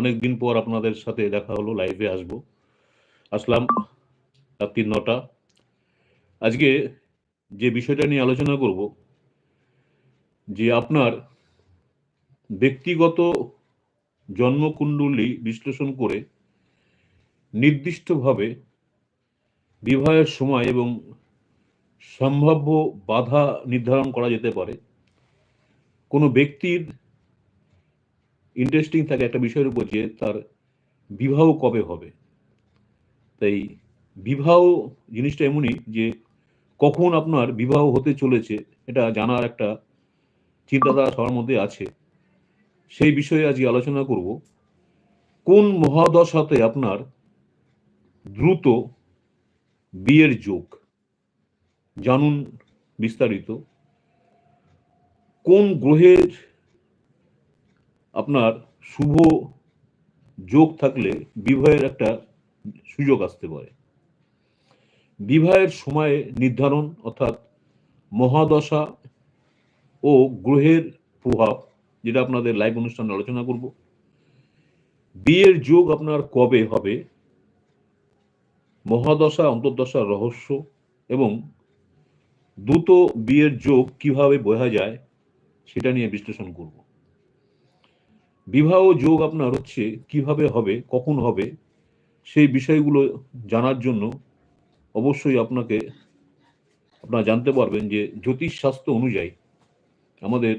অনেক দিন পর আপনাদের সাথে দেখা হলো লাইভে আসব। আসলাম রাত্রি নটা। আজকে যে বিষয়টা নিয়ে আলোচনা করব, যে আপনার ব্যক্তিগত জন্মকুণ্ডলী বিশ্লেষণ করে নির্দিষ্টভাবে বিবাহের সময় এবং সম্ভাব্য বাধা নির্ধারণ করা যেতে পারে। কোনো ব্যক্তির ইন্টারেস্টিং থাকে একটা বিষয়ের উপর যে তার বিবাহ কবে হবে। তাই বিবাহ জিনিসটা এমনই যে কখন আপনার বিবাহ হতে চলেছে এটা জানার একটা চিন্তাধারা সবার মধ্যে আছে। সেই বিষয়ে আজকে আলোচনা করব। কোন মহাদশাতে আপনার দ্রুত বিয়ের যোগ? জানুন বিস্তারিত। কোন গ্রহের আপনার শুভ যোগ থাকলে বিবাহের একটা সুযোগ আসতে পারে। বিবাহের সময়ে নির্ধারণ অর্থাৎ মহাদশা ও গ্রহের প্রভাব, যেটা আপনাদের লাইভ অনুষ্ঠানে আলোচনা করব। বিয়ের যোগ আপনার কবে হবে? মহাদশা, অন্তর্দশার রহস্য এবং দ্রুত বিয়ের যোগ কীভাবে বোঝা যায়, সেটা নিয়ে বিশ্লেষণ করব। বিবাহ যোগ আপনার হচ্ছে কীভাবে হবে, কখন হবে, সেই বিষয়গুলো জানার জন্য অবশ্যই আপনাকে, আপনারা জানতে পারবেন যে জ্যোতিষ শাস্ত্র অনুযায়ী আমাদের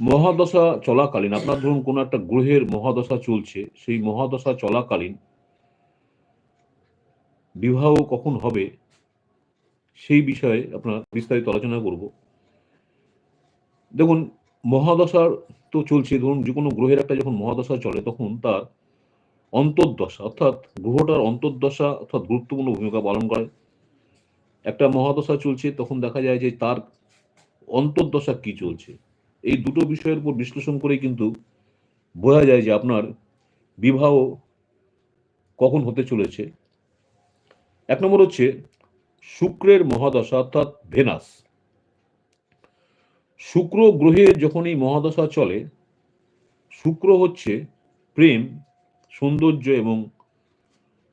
মহাদশা চলাকালীন, আপনার ধরুন কোনো একটা গ্রহের মহাদশা চলছে, সেই মহাদশা চলাকালীন বিবাহ কখন হবে, সেই বিষয়ে আপনার বিস্তারিত আলোচনা করব। দেখুন মহাদশার তো চলছে। ধরুন যে কোনো গ্রহের একটা যখন মহাদশা চলে, তখন তার অন্তর্দশা, অর্থাৎ গ্রহটার অন্তর্দশা অর্থাৎ গুরুত্বপূর্ণ ভূমিকা পালন করে। একটা মহাদশা চলছে, তখন দেখা যায় যে তার অন্তর্দশা কি চলছে? এই দুটো বিষয়ের উপর বিশ্লেষণ করে কিন্তু বোঝা যায় যে আপনার বিবাহ কখন হতে চলেছে। এক নম্বর হচ্ছে শুক্রের মহাদশা, অর্থাৎ ভেনাস। শুক্র গ্রহের যখন এই মহাদশা চলে, শুক্র হচ্ছে প্রেম, সৌন্দর্য এবং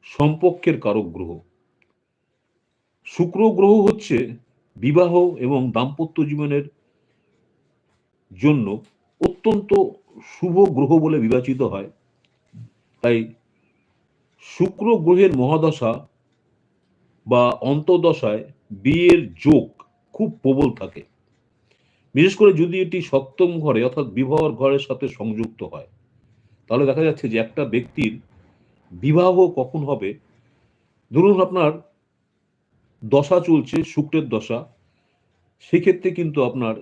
সম্পর্কের কারক গ্রহ। শুক্র গ্রহ হচ্ছে বিবাহ এবং দাম্পত্য জীবনের জন্য অত্যন্ত শুভ গ্রহ বলে বিবেচিত হয়। তাই শুক্র গ্রহের মহাদশা বা অন্তর্দশায় বিয়ের যোগ খুব প্রবল থাকে। বিশেষ করে যদি এটি সপ্তম ঘরে অর্থাৎ বিবাহর ঘরের সাথে সংযুক্ত হয়, তাহলে দেখা যাচ্ছে যে একটা ব্যক্তির বিবাহ কখন হবে? ধরুন আপনার দশা চলছে, শুক্রের দশা, সেক্ষেত্রে কিন্তু আপনার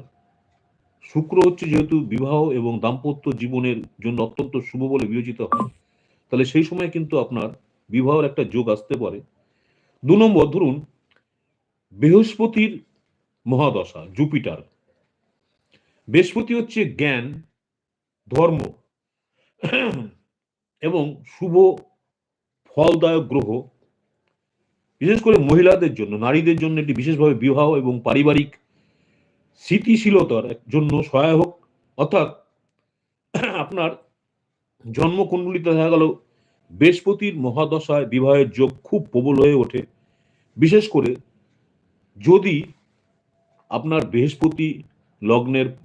শুক্র হচ্ছে যেহেতু বিবাহ এবং দাম্পত্য জীবনের জন্য অত্যন্ত শুভ বলে বিবেচিত হয়, তাহলে সেই সময় কিন্তু আপনার বিবাহের একটা যোগ আসতে পারে। দু নম্বর, ধরুন বৃহস্পতির মহাদশা, জুপিটার। বৃহস্পতি হচ্ছে জ্ঞান, ধর্ম এবং শুভ ফলদায়ক গ্রহ। বিশেষ করে মহিলাদের জন্য, নারীদের জন্য এটি বিশেষভাবে বিবাহ এবং পারিবারিক স্থিতিশীলতার জন্য সহায়ক। অর্থাৎ আপনার জন্মকুণ্ডলিতে দেখা গেল, বৃহস্পতির মহাদশায় বিবাহের যোগ খুব প্রবল হয়ে ওঠে। বিশেষ করে যদি আপনার বৃহস্পতি লগ্নের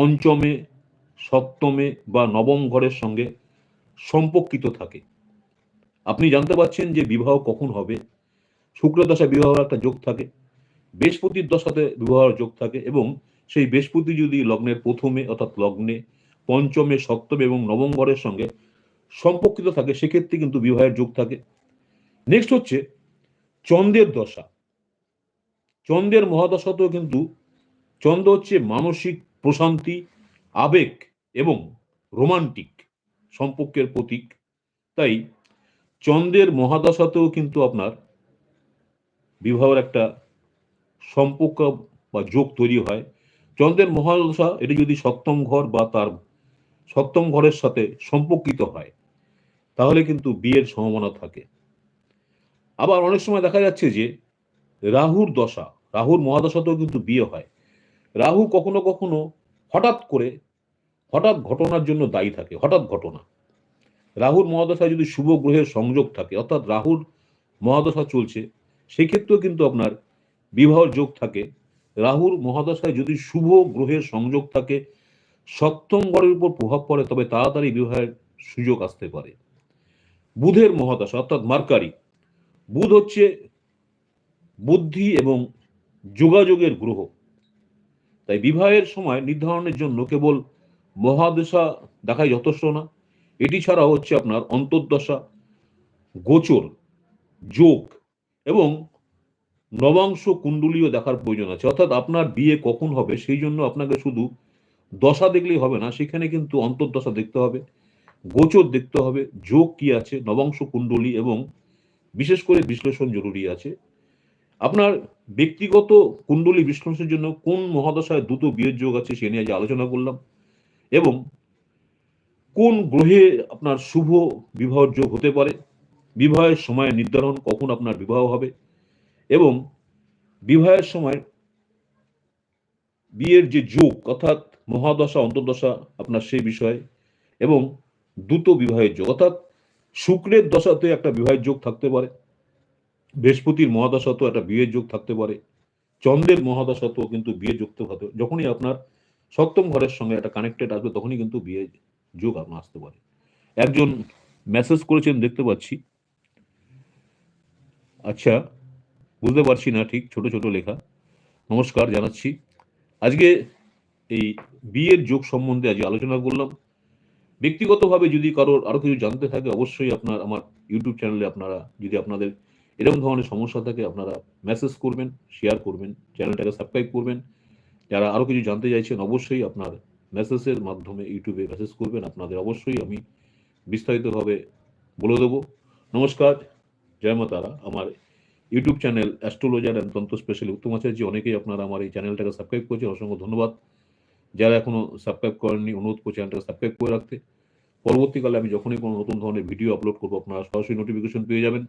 পঞ্চমে, সপ্তমে বা নবম ঘরের সঙ্গে সম্পর্কিত থাকে। আপনি জানতে পারছেন যে বিবাহ কখন হবে। শুক্রদশা বিবাহের একটা যোগ থাকে, বৃহস্পতির দশাতে বিবাহের যোগ থাকে এবং সেই বৃহস্পতি যদি লগ্নের প্রথমে অর্থাৎ লগ্নে, পঞ্চমে, সপ্তমে এবং নবম ঘরের সঙ্গে সম্পর্কিত থাকে, সেক্ষেত্রে কিন্তু বিবাহের যোগ থাকে। নেক্সট হচ্ছে চন্দ্রের দশা। চন্দ্রের মহাদশাতেও কিন্তু চন্দ্র হচ্ছে মানসিক প্রশান্তি, আবেগ এবং রোমান্টিক সম্পর্কের প্রতীক। তাই চন্দ্রের মহাদশাতেও কিন্তু আপনার বিবাহের একটা সম্পর্ক বা যোগ তৈরি হয়। চন্দ্রের মহাদশা এটি যদি সপ্তম ঘর বা তার সপ্তম ঘরের সাথে সম্পর্কিত হয়, তাহলে কিন্তু বিয়ের সম্ভাবনা থাকে। আবার অনেক সময় দেখা যাচ্ছে যে রাহুর দশা, রাহুর মহাদশাতেও কিন্তু বিয়ে হয়। রাহু কখনো কখনো হঠাৎ করে, হঠাৎ ঘটনার জন্য দায়ী থাকে, হঠাৎ ঘটনা। রাহুর মহাদশায় যদি শুভ গ্রহের সংযোগ থাকে, অর্থাৎ রাহুর মহাদশা চলছে, সেক্ষেত্রেও কিন্তু আপনার বিবাহের যোগ থাকে। রাহুর মহাদশায় যদি শুভ গ্রহের সংযোগ থাকে, সপ্তম ঘরের উপর প্রভাব পড়ে, তবে তাড়াতাড়ি বিবাহের সুযোগ আসতে পারে। বুধের মহাদশা, অর্থাৎ মার্কারি, বুধ হচ্ছে বুদ্ধি এবং যোগাযোগের গ্রহ। তাই বিবাহের সময় নির্ধারণের জন্য কেবল মহাদশা দেখাই যথেষ্ট না। এটি ছাড়াও হচ্ছে আপনার অন্তর্দশা, গোচর, যোগ এবং নবাংশ কুণ্ডলীও দেখার প্রয়োজন আছে। অর্থাৎ আপনার বিয়ে কখন হবে সেই জন্য আপনাকে শুধু দশা দেখলেই হবে না, সেখানে কিন্তু অন্তর্দশা দেখতে হবে, গোচর দেখতে হবে, যোগ কি আছে, নবাংশ কুণ্ডলী এবং বিশেষ করে বিশ্লেষণ জরুরি আছে। আপনার ব্যক্তিগত কুণ্ডলী বিশ্লেষণের জন্য কোন মহাদশায় দ্রুত বিয়ের যোগ আছে সে নিয়ে আজ আলোচনা করলাম। এবং কোন গ্রহে আপনার শুভ বিবাহের যোগ হতে পারে? বিবাহের সময় নির্ধারণ কখন আপনার বিবাহ হবে? এবং বিবাহের সময় বিয়ের যে যোগ, অর্থাৎ মহাদশা, অন্তর্দশা আপনার সেই বিষয়ে, এবং দ্রুত বিবাহের যোগ, অর্থাৎ শুক্রের দশাতে একটা বিবাহের যোগ থাকতে পারে। বৃহস্পতির মহাদশাতেও একটা বিয়ের যোগ থাকতে পারে, চন্দ্রের মহাদশাতেও কিন্তু বিয়ে যুক্ত হতে যখনই আপনার সপ্তম ঘরের সঙ্গে একটা কানেক্টেড আসবে তখনই কিন্তু বিয়ে যোগ আপনার আসতে পারে। একজন মেসেজ করেছেন, দেখতে পাচ্ছি। আচ্ছা বুঝতে পারছি না ঠিক, ছোট ছোট লেখা। নমস্কার, জানাচ্ছি। আজকে এই বিয়ের যোগ সম্বন্ধে আজ আলোচনা করলাম। ব্যক্তিগতভাবে যদি কারোর আরও কিছু জানতে থাকে, অবশ্যই আপনার আমার ইউটিউব চ্যানেলে আপনারা, যদি আপনাদের এরকম ধরনের সমস্যা থাকে আপনারা মেসেজ করবেন শেয়ার করবেন চ্যানেলটাকে সাবস্ক্রাইব করবেন। যারা আরও কিছু জানতে চাইছেন, অবশ্যই আপনার মেসেজের মাধ্যমে ইউটিউবে মেসেজ করবেন। আপনাদের অবশ্যই আমি বিস্তারিতভাবে বলে দেবো। নমস্কার, জয় মা তারা। আমার YouTube channel astrologer and tantra specially Uttam Acharya. অনেকেই আপনারা আমার এই চ্যানেলটাকে সাবস্ক্রাইব করেছেন। অসংখ্য ধন্যবাদ। যারা এখনও সাবস্ক্রাইব করেননি, অনুরোধ করছি চ্যানেলটাকে সাবস্ক্রাইব করে রাখতে। পরবর্তীকালে আমি যখনই কোনো নতুন ধরনের ভিডিও আপলোড করব, আপনারা সরাসরি নোটিফিকেশন পেয়ে যাবেন।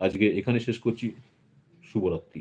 আজকে এখানে শেষ করছি। শুভরাত্রি।